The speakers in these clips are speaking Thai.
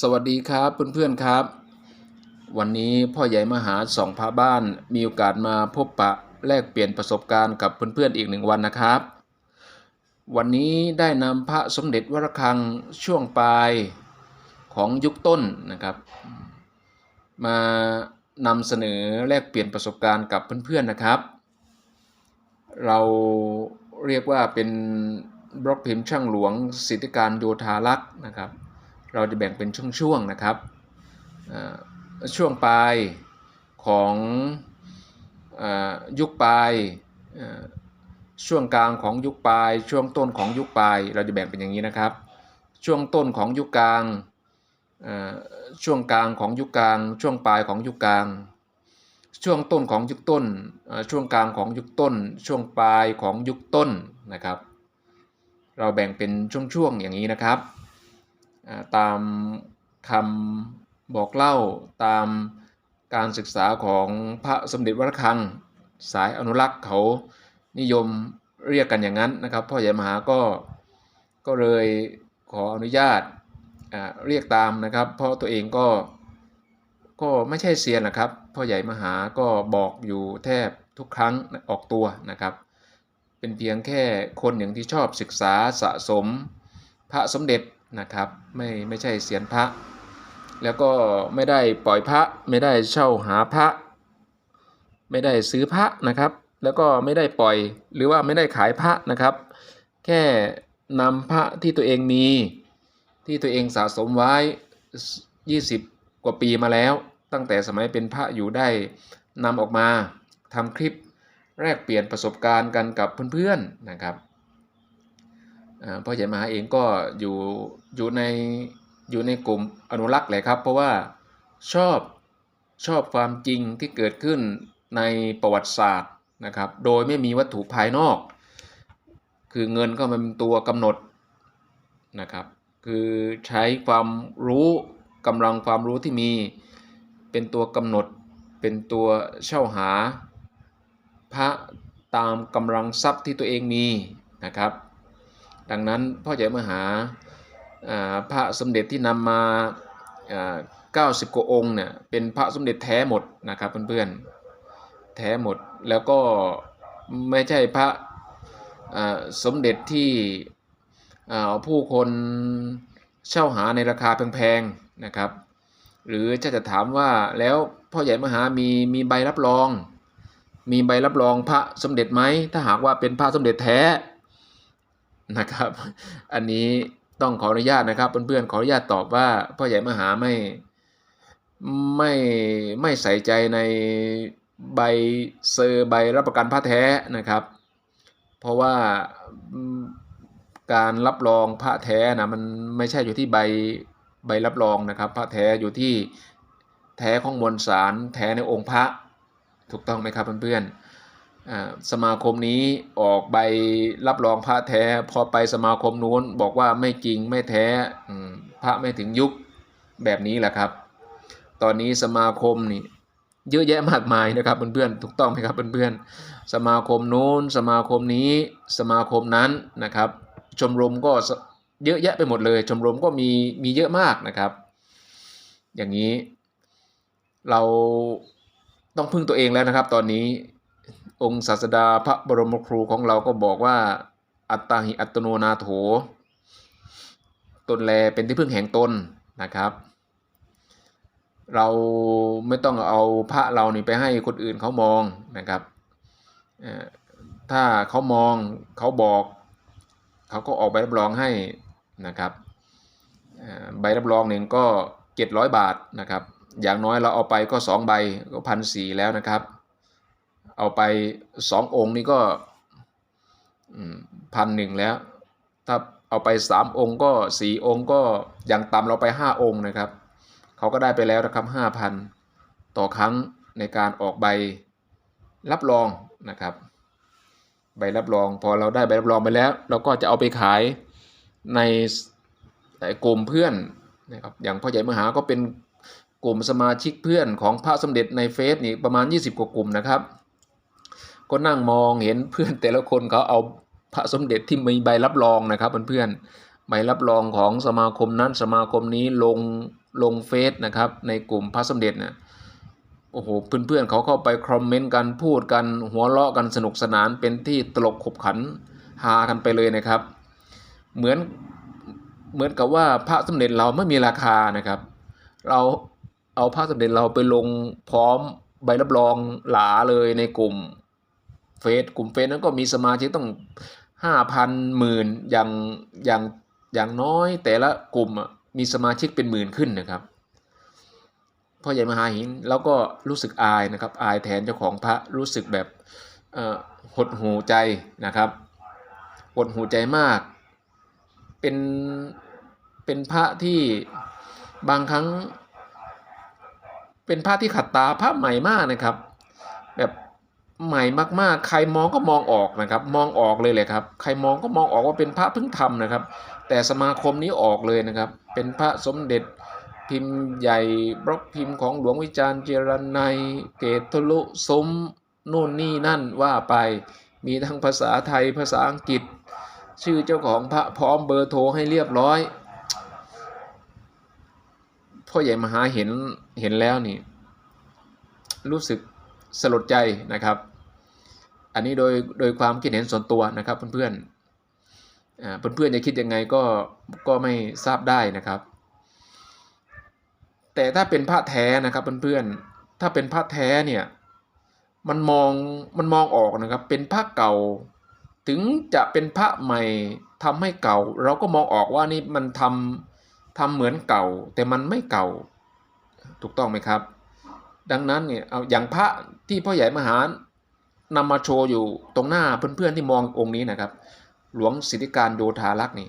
สวัสดีครับเพื่อนๆครับ วันนี้พ่อใหญ่มหาสองพระบ้านมีโอกาสมาพบปะแลกเปลี่ยนประสบการณ์กับเพื่อนๆอีกหนึ่งวันนะครับ วันนี้ได้นำพระสมเด็จวรคังช่วงปลายของยุคต้นนะครับ มานำเสนอแลกเปลี่ยนประสบการณ์กับเพื่อนๆนะครับ เราเรียกว่าเป็นบล็อกพิมพ์ช่างหลวงสิทธิการโยธารักษ์นะครับ เราจะแบ่งเป็นช่วงๆนะครับช่วงปลายของอยุคปลายช่วงกลางของยุคปลาย ช่วงต้นของยุคปลาย เราจะแบ่งเป็นอย่างนี้นะครับ ช่วงต้นของยุคกลางช่วงกลางของยุคกลาง ช่วงปลายของยุคกลาง ช่วงต้นของยุคต้นช่วงกลางของยุคต้น ช่วงปลายของยุคต้นนะครับ เราแบ่งเป็นช่วงๆอย่างนี้นะครับ ตามคำบอกเล่าตามการศึกษาของพระสมเด็จวัดัง สายอนุรักษ์เขานิยมเรียกกันอย่างนั้นนะครับ พ่อใหญ่มหาก็ก็เลยขออนุญาตเรียกตามนะครับ เพราะตัวเองก็ก็ไม่ใช่เซียนนะครับพ่อใหญ่มหาก็บอกอยู่แทบทุกครั้งออกตัวนะครับ เป็นเพียงแค่คนอย่างที่ชอบศึกษาสะสม พระสมเด็จ นะครับไม่ไม่ใช่เสียนพระ แล้วก็ไม่ได้ปล่อยพระ ไม่ได้เช่าหาพระ ไม่ได้ซื้อพระนะครับ แล้วก็ไม่ได้ปล่อยหรือว่าไม่ได้ขายพระนะครับ แค่นำพระที่ตัวเองมีที่ตัวเองสะสมไว้ 20 กว่าปีมาแล้ว ตั้งแต่สมัยเป็นพระอยู่ได้นำออกมาทำคลิปแลกเปลี่ยนประสบการณ์กันกับเพื่อนๆนะครับ พ่อใหญ่มหาเองก็อยู่อยู่ในอยู่ในกลุ่มอนุรักษ์เลยครับ เพราะว่าชอบชอบความจริงที่เกิดขึ้นในประวัติศาสตร์นะครับ โดยไม่มีวัตถุภายนอก คือเงินก็เป็นตัวกำหนดนะครับ คือใช้ความรู้กำลังความรู้ที่มีเป็นตัวกำหนด เป็นตัวเช่าหา พระตามกำลังทรัพย์ที่ตัวเองมีนะครับ ดังนั้นพ่อใหญ่มหาพระสมเด็จที่นำมาอ่า90กว่าองค์เนี่ยเป็นพระสมเด็จแท้หมดนะครับเพื่อนๆแท้หมดแล้วก็ไม่ใช่พระสมเด็จที่อ่าผู้คนเช่าหาในราคาแพงๆนะครับ หรือจะจะถามว่าแล้วพ่อใหญ่มหามีมีใบรับรอง มีใบรับรองพระสมเด็จไหมถ้าหากว่าเป็นพระสมเด็จแท้ นะครับ อันนี้ต้องขออนุญาตนะครับเพื่อนๆขออนุญาตตอบว่าพ่อใหญ่มหาไม่ไม่ไม่ใส่ใจในใบเซอร์ใบรับประกันพระแท้นะครับ เพราะว่าการรับรองพระแท้นะมันไม่ใช่อยู่ที่ใบใบรับรองนะครับพระแท้อยู่ที่แท้ของมวลสารแท้ในองค์พระถูกต้องไหมครับเพื่อนๆ สมาคมนี้ออกใบรับรองพระแท้ พอไปสมาคมนู้นบอกว่าไม่จริงไม่แท้พระไม่ถึงยุคแบบนี้แหละครับ ตอนนี้สมาคมนี่เยอะแยะมากมายนะครับเพื่อนๆถูกต้องไหมครับเพื่อนๆสมาคมนู้นสมาคมนี้สมาคมนั้นนะครับ ชมรมก็เยอะแยะไปหมดเลย ชมรมก็มีมีเยอะมากนะครับ อย่างนี้เราต้องพึ่งตัวเองแล้วนะครับ ตอนนี้ องค์ศาสดาพระบรมครูของเราก็บอกว่า อัตตาหิอัตโนนาโถ ตนแลเป็นที่พึ่งแห่งตนนะครับ เราไม่ต้องเอาพระเรานี่ไปให้คนอื่นเขามองนะครับ ถ้าเขามองเขาบอกเขาก็ออกใบรับรองให้นะครับใบรับรองหนึ่งก็เจ็ดร้อยบาทนะครับ อย่างน้อยเราเอาไปก็สองใบก็พันสี่แล้วนะครับ เอาไปสององค์นี่ก็พันหนึ่งแล้ว ถ้าเอาไปสามองค์ก็สี่องค์ก็อย่างต่ำเราไปห้าองค์นะครับเขาก็ได้ไปแล้วนะครับห้าพันต่อครั้งในการออกใบรับรองนะครับ ใบรับรองพอเราได้ใบรับรองไปแล้ว เราก็จะเอาไปขายในกลุ่มเพื่อนนะครับอย่างพ่อใหญ่มหาก็เป็นกลุ่มสมาชิกเพื่อนของพระสมเด็จในเฟซนี่ประมาณ 20 กว่ากลุ่มนะครับ ก็นั่งมองเห็นเพื่อนแต่ละคนเขาเอาพระสมเด็จที่มีใบรับรองนะครับเพื่อนๆใบรับรองของสมาคมนั้นสมาคมนี้ลงลงเฟซนะครับในกลุ่มพระสมเด็จเนะโอ้โหเพื่อนๆเขาเข้าไปคอมเมนต์กันพูดกันหัวเราะกันสนุกสนานเป็นที่ตลกขบขันฮากันไปเลยนะครับ เหมือนเหมือนกับว่าพระสมเด็จเราไม่มีราคานะครับ เราเอาพระสมเด็จเราไปลงพร้อมใบรับรองหลาเลยในกลุ่ม เฟซกลุ่มเฟซนั้นก็มีสมาชิกต้องห้าพันหมื่นอย่างอย่างอย่างน้อยแต่ละกลุ่มมีสมาชิกเป็นหมื่นขึ้นนะครับพ่อใหญ่มหาหินแล้วก็รู้สึกอายนะครับ อายแทนเจ้าของพระรู้สึกแบบเออหดหูใจนะครับหดหูใจมาก เป็นเป็นพระที่บางครั้ง เป็นพระที่ขัดตาพระใหม่มากนะครับ แบบ ใหม่มากๆ ใครมองก็มองออกนะครับ มองออกเลยเลยครับ ใครมองก็มองออกว่าเป็นพระเพิ่งทำนะครับ แต่สมาคมนี้ออกเลยนะครับ เป็นพระสมเด็จพิมพ์ใหญ่บล็อกพิมพ์ของหลวงวิจารณ์เจรนัยเกตทลุสมนู่นนี่นั่นว่าไป มีทั้งภาษาไทยภาษาอังกฤษ ชื่อเจ้าของพระพร้อมเบอร์โทรให้เรียบร้อยพ่อใหญ่มหาเห็นเห็นแล้วนี่ รู้สึกสลดใจนะครับ อันนี้โดยโดยความคิดเห็นส่วนตัวนะครับเพื่อนๆอ่าเพื่อนๆจะคิดยังไงก็ก็ไม่ทราบได้นะครับ แต่ถ้าเป็นพระแท้นะครับเพื่อนๆถ้าเป็นพระแท้เนี่ยมันมองมันมองออกนะครับเป็นพระเก่า ถึงจะเป็นพระใหม่ทำให้เก่า เราก็มองออกว่านี่มันทำทำเหมือนเก่า แต่มันไม่เก่า ถูกต้องไหมครับ ดังนั้นเนี่ยเอาอย่างพระที่พ่อใหญ่มหา นำมาโชว์อยู่ตรงหน้าเพื่อนๆที่มององค์นี้นะครับ หลวงสิทธิการโยธารักษ์นี่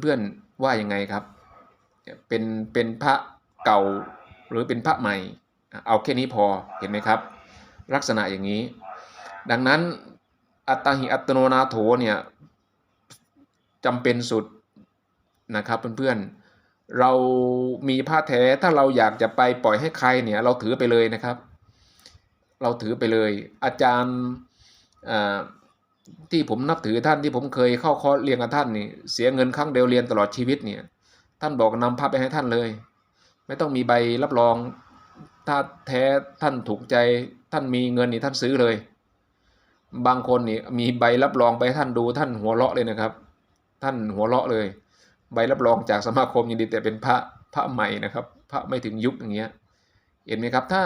เพื่อนๆว่ายังไงครับ เป็นเป็นพระเก่าหรือเป็นพระใหม่ เอาแค่นี้พอเห็นไหมครับ ลักษณะอย่างนี้ ดังนั้นอัตตหิอัตโนนาโถเนี่ยจำเป็นสุดนะครับเพื่อนๆเรามีผ้าแท้ถ้าเราอยากจะไปปล่อยให้ใครเนี่ยเราถือไปเลยนะครับ เราถือไปเลย อาจารย์ที่ผมนับถือท่านที่ผมเคยเข้าคอร์สเรียนกับท่านนี่เสียเงินครั้งเดียวเรียนตลอดชีวิตเนี่ยท่านบอกนำพระไปให้ท่านเลย ไม่ต้องมีใบรับรองถ้าแท้ท่านถูกใจท่านมีเงินนี่ท่านซื้อเลย บางคนนี่มีใบรับรองไปท่านดูท่านหัวเราะเลยนะครับ ท่านหัวเราะเลย ใบรับรองจากสมาคมยินดีแต่เป็นพระพระใหม่นะครับ พระไม่ถึงยุคอย่างเงี้ยเห็นไหมครับถ้า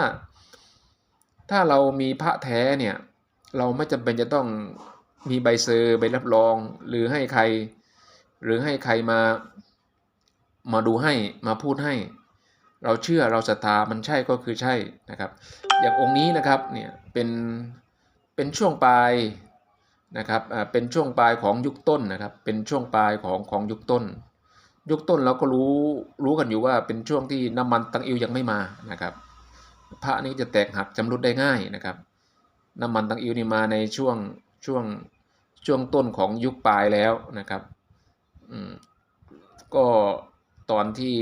ถ้าเรามีพระแท้เนี่ยเราไม่จำเป็นจะต้องมีใบเซอร์ใบรับรอง หรือให้ใคร หรือให้ใครมามาดูให้มาพูดให้ เราเชื่อเราศรัทธามันใช่ก็คือใช่นะครับ อย่างองค์นี้นะครับเนี่ยเป็นเป็นช่วงปลายนะครับอ่าเป็นช่วงปลายของยุคต้นนะครับ เป็นช่วงปลายของของยุคต้น ยุคต้นเราก็รู้รู้กันอยู่ว่าเป็นช่วงที่น้ำมันตังอิวยังไม่มานะครับ พระนี้จะแตกหักจำรุดได้ง่ายนะครับ น้ำมันตังอิวนี่มาในช่วงช่วงช่วงต้นของยุคปลายแล้วนะครับอืมก็ตอนที่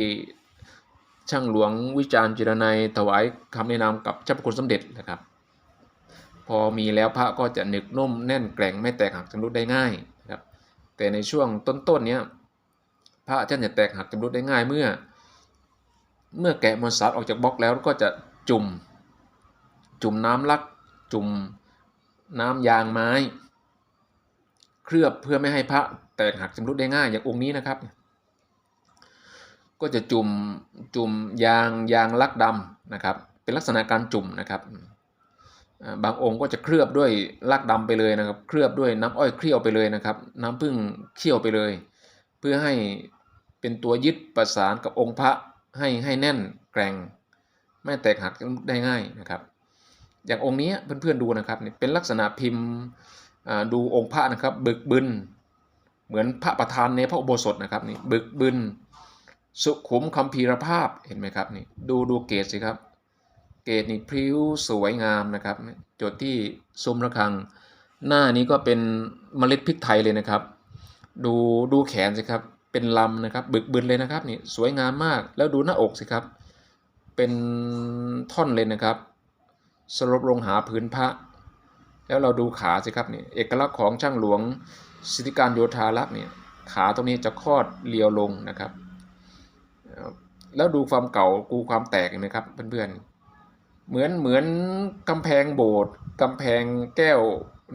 ช่างหลวงวิจารณ์จิรนัยถวายคำแนะนำกับเจ้าพระคุณสมเด็จนะครับ พอมีแล้วพระก็จะหนึกนุ่มแน่นแกร่งไม่แตกหักชำรุดได้ง่ายนะครับ แต่ในช่วงต้นๆเนี้พระท่านจะแตกหักชำรุดได้ง่ายเมื่อ เมื่อแกะมวลสารออกจากบล็อกแล้วก็จะ จุ่ม จุ่มน้ำลัก จุ่มน้ำยางไม้ เคลือบเพื่อไม่ให้พระแตกหักชำรุดได้ง่ายอย่างองค์นี้นะครับ ก็จะจุ่มจุ่มยางยางลักดำนะครับ เป็นลักษณะการจุ่มนะครับ บางองค์ก็จะเคลือบด้วยลักดำไปเลยนะครับ เคลือบด้วยน้ำอ้อยเคี่ยวไปเลยนะครับ น้ำผึ้งเคี่ยวไปเลย เพื่อให้เป็นตัวยึดประสานกับองค์พระให้ให้แน่นแกร่ง ไม่แตกหักได้ง่ายนะครับ อย่างองค์นี้เพื่อนๆดูนะครับนี่เป็นลักษณะพิมพ์ดูองค์พระนะครับบึกบึนเหมือนพระประธานในพระอุโบสถนะครับนี่บึกบึนสุขุมคัมภีรภาพเห็นไหมครับนี่ดูดูเกศสิครับ เกศนี่พริ้วสวยงามนะครับจดที่ซุ้มระฆัง หน้านี้ก็เป็นเมล็ดพริกไทยเลยนะครับ ดูดูแขนสิครับเป็นลำนะครับ บึกบึนเลยนะครับนี่สวยงามมากแล้วดูหน้าอกสิครับ เป็นท่อนเลยนะครับ สลบลงหาพื้นพระ แล้วเราดูขาสิครับนี่เอกลักษณ์ของช่างหลวงสิทธิการโยธารักษ์เนี่ยขาตรงนี้จะคลอดเรียวลงนะครับ แล้วดูความเก่ากูความแตกเห็นไหมครับเพื่อนๆเหมือนเหมือนกำแพงโบสถ์กำแพงแก้ว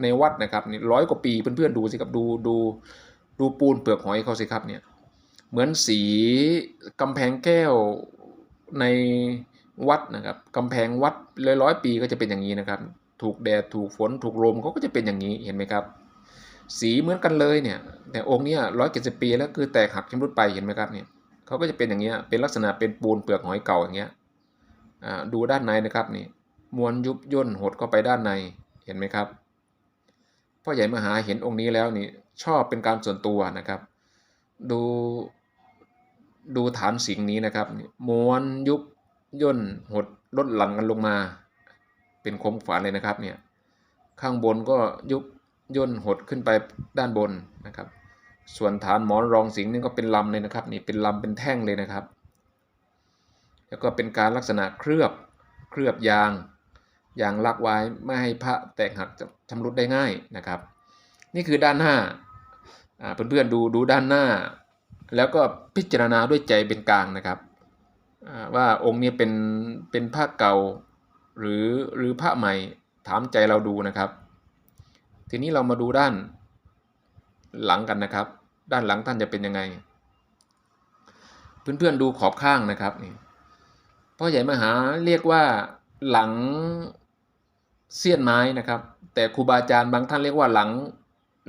ในวัดนะครับนี่ร้อยกว่าปีเพื่อนๆดูสิครับดูดูดูปูนเปลือกหอยเขาสิครับเนี่ยเหมือนสีกำแพงแก้ว ในวัดนะครับกำแพงวัดร้อยร้อยปีก็จะเป็นอย่างนี้นะครับ ถูกแดดถูกฝนถูกลมเขาก็จะเป็นอย่างนี้เห็นไหมครับ สีเหมือนกันเลยเนี่ย แต่องค์นี้ร้อยเจ็ดสิบปีแล้วคือแตกหักชำรุดไปเห็นไหมครับเนี่ยเขาก็จะเป็นอย่างเงี้ยเป็นลักษณะเป็นปูนเปลือกหอยเก่าอย่างเงี้ยอ่าดูด้านในนะครับนี่มวลยุบย่นหดเข้าไปด้านในเห็นไหมครับพ่อใหญ่มหาเห็นองค์นี้แล้วนี่ชอบเป็นการส่วนตัวนะครับ ดู ดูฐานสิงนี้นะครับนี่ม้วนยุบย่นหดลดหลั่นกันลงมา เป็นโคมฝานเลยนะครับเนี่ยข้างบนก็ยุบย่นหดขึ้นไปด้านบนนะครับ ส่วนฐานหมอนรองสิงนี่ก็เป็นลำเลยนะครับนี่เป็นลำเป็นแท่งเลยนะครับ แล้วก็เป็นการลักษณะเคลือบเคลือบยางยางลักไว้ไม่ให้พระแตกหักชำรุดได้ง่ายนะครับ นี่คือด้านหน้าเพื่อนๆดูดูด้านหน้า แล้วก็พิจารณาด้วยใจเป็นกลางนะครับว่าองค์นี้เป็นเป็นผ้าเก่าหรือหรือผ้าใหม่ถามใจเราดูนะครับ ทีนี้เรามาดูด้านหลังกันนะครับ ด้านหลังท่านจะเป็นยังไง เพื่อนๆดูขอบข้างนะครับนี่พ่อใหญ่มหาเรียกว่าหลังเสี้ยนไม้นะครับ แต่ครูบาอาจารย์บางท่านเรียกว่าหลัง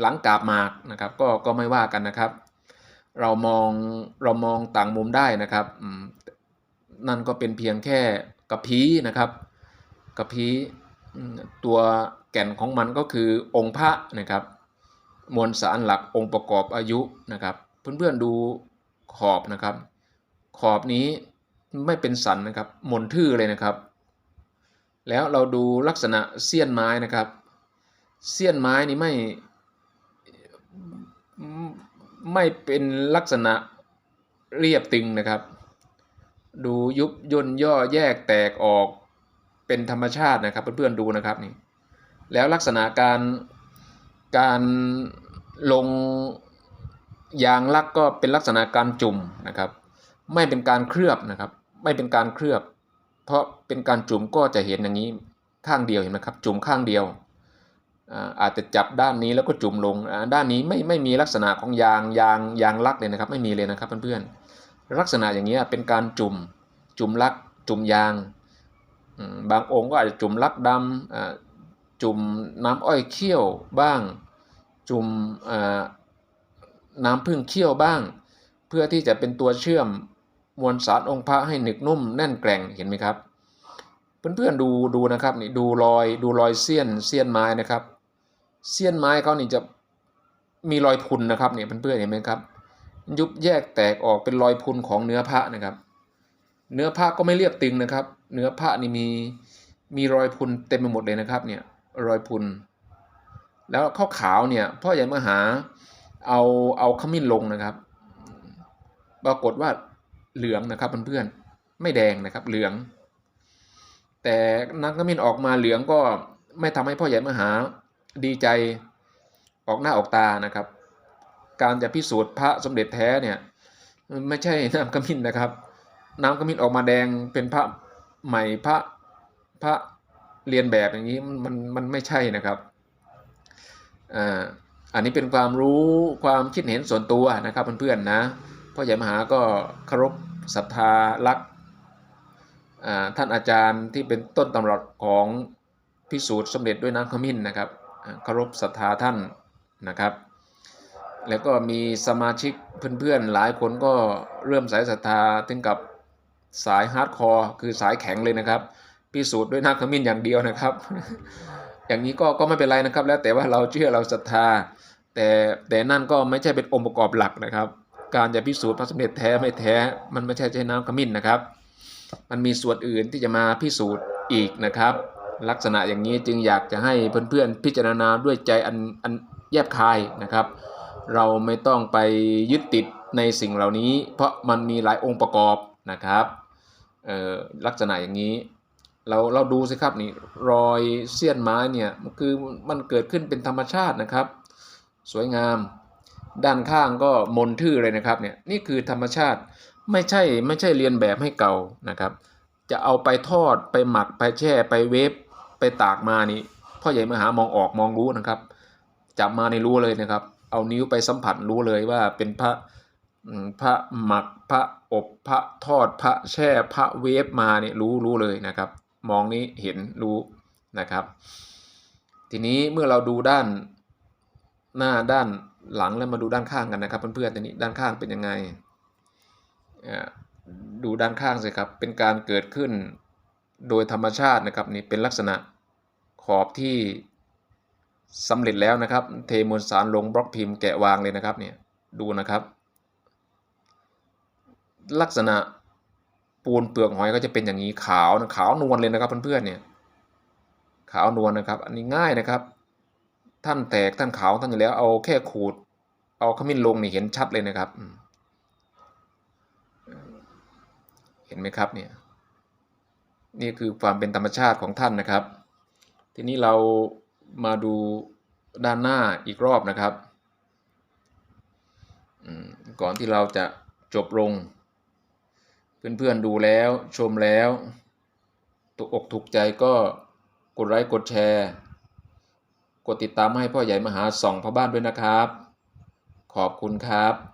หลังกาบหมากนะครับ ก็ก็ไม่ว่ากันนะครับ เรามองเรามองต่างมุมได้นะครับนั่นก็เป็นเพียงแค่กระพี้นะครับกระพี้ตัวแก่นของมันก็คือองค์พระนะครับ มวลสารหลักองค์ประกอบอายุนะครับ เพื่อนๆดูขอบนะครับ ขอบนี้ไม่เป็นสันนะครับมนทื่อเลยนะครับ แล้วเราดูลักษณะเสี้ยนไม้นะครับ เสี้ยนไม้นี่ไม่ ไม่เป็นลักษณะเรียบตึงนะครับ ดูยุบย่นย่อแยกแตกออกเป็นธรรมชาตินะครับเพื่อนๆดูนะครับนี่แล้วลักษณะการการลงยางลักก็เป็นลักษณะการจุ่มนะครับ ไม่เป็นการเคลือบนะครับ ไม่เป็นการเคลือบ เพราะเป็นการจุ่มก็จะเห็นอย่างนี้ข้างเดียวเห็นไหมครับ จุ่มข้างเดียว อาจจะจับด้านนี้แล้วก็จุ่มลง ด้านนี้ไม่ไม่มีลักษณะของยางยางยางลักเลยนะครับ ไม่มีเลยนะครับเพื่อนๆลักษณะอย่างนี้ยเป็นการจุ่มจุ่มลักจุ่มยาง บางองค์ก็อาจจะจุ่มลักดำจุ่มน้ำอ้อยเคี่ยวบ้าง จุ่มน้ำผึ้งเคี่ยวบ้าง เพื่อที่จะเป็นตัวเชื่อมมวลสารองค์พระให้หนึกนุ่มแน่นแกร่งเห็นไหมครับเพื่อนๆดูดูนะครับนี่ดูรอยดูรอยเสี้ยนเสี้ยนไม้นะครับ เสี้ยนไม้เขานี่จะมีรอยพุนนะครับเนี่ยเพื่อนๆเห็นไหมครับ ยุบแยกแตกออกเป็นรอยพุนของเนื้อพระนะครับ เนื้อพระก็ไม่เรียบตึงนะครับ เนื้อพระนี่มีมีรอยพุนเต็มไปหมดเลยนะครับเนี่ยรอยพุน แล้วข้าวขาวเนี่ยพ่อใหญ่มหาเอาเอาขมิ้นลงนะครับ ปรากฏว่าเหลืองนะครับเพื่อนๆไม่แดงนะครับเหลือง แต่น้ำขมิ้นออกมาเหลืองก็ไม่ทำให้พ่อใหญ่มหา ดีใจออกหน้าออกตานะครับ การจะพิสูจน์พระสมเด็จแท้เนี่ยไม่ใช่น้ำขมิ้นนะครับ น้ำขมิ้นออกมาแดงเป็นพระใหม่พระพระเรียนแบบอย่างนี้มันมันไม่ใช่นะครับอ่าอันนี้เป็นความรู้ความคิดเห็นส่วนตัวนะครับเพื่อนๆนะพ่อใหญ่มหาก็เคารพศรัทธารักอ่าท่านอาจารย์ที่เป็นต้นตำรับของพิสูจน์สมเด็จด้วยน้ำขมิ้นนะครับ เคารพศรัทธาท่านนะครับ แล้วก็มีสมาชิกเพื่อนๆหลายคนก็เริ่มสายศรัทธาถึงกับสายฮาร์ดคอร์คือสายแข็งเลยนะครับพิสูจน์ด้วยน้ำขมิ้นอย่างเดียวนะครับ อย่างนี้ก็ก็ไม่เป็นไรนะครับ แล้วแต่ว่าเราเชื่อเราศรัทธา แต่แต่นั่นก็ไม่ใช่เป็นองค์ประกอบหลักนะครับ การจะพิสูจน์พระสมเด็จแท้ไม่แท้ มันไม่ใช่ใช้น้ำขมิ้นนะครับ มันมีส่วนอื่นที่จะมาพิสูจน์อีกนะครับ ลักษณะอย่างนี้จึงอยากจะให้เพื่อนๆพิจารณาด้วยใจอันอันแยบคายนะครับ เราไม่ต้องไปยึดติดในสิ่งเหล่านี้ เพราะมันมีหลายองค์ประกอบนะครับลักษณะอย่างนี้ เราเราดูสิครับนี่รอยเสี้ยนไม้เนี่ยคือมันเกิดขึ้นเป็นธรรมชาตินะครับ สวยงาม ด้านข้างก็มนทื่อเลยนะครับเนี่ยนี่คือธรรมชาติไม่ใช่ไม่ใช่เรียนแบบให้เก่านะครับ จะเอาไปทอดไปหมักไปแช่ไปเวฟ ไปตากมานี่พ่อใหญ่มหามองออกมองรู้นะครับจับมาในรู้เลยนะครับ เอานิ้วไปสัมผัสรู้เลยว่าเป็นพระพระหมักพระอบพระทอดพระแช่พระเวฟมาเนี่ยรู้รู้เลยนะครับ มองนี้เห็นรู้นะครับ ทีนี้เมื่อเราดูด้านหน้าด้านหลังแล้วมาดูด้านข้างกันนะครับ เพื่อนๆทีนี้ด้านข้างเป็นยังไงดูด้านข้างสิครับเป็นการเกิดขึ้นโดยธรรมชาตินะครับนี่เป็นลักษณะ ขอบที่สำเร็จแล้วนะครับ เทมวลสารลงบล็อกพิมพ์แกะวางเลยนะครับเนี่ยดูนะครับ ลักษณะปูนเปลือกหอยก็จะเป็นอย่างนี้ขาวนะขาวนวลเลยนะครับเพื่อนๆเนี่ยขาวนวลนะครับ อันนี้ง่ายนะครับ ท่านแตกท่านขาวท่านอยู่แล้วเอาแค่ขูด เอาขมิ้นลงนี่เห็นชัดเลยนะครับ เห็นไหมครับเนี่ยนี่คือความเป็นธรรมชาติของท่านนะครับ ทีนี้เรามาดูด้านหน้าอีกรอบนะครับ ก่อนที่เราจะจบลง เพื่อนๆดูแล้วชมแล้วถูกอกถูกใจก็กดไลค์กดแชร์ กดติดตามให้พ่อใหญ่มหาส่องพ่อบ้านด้วยนะครับ ขอบคุณครับ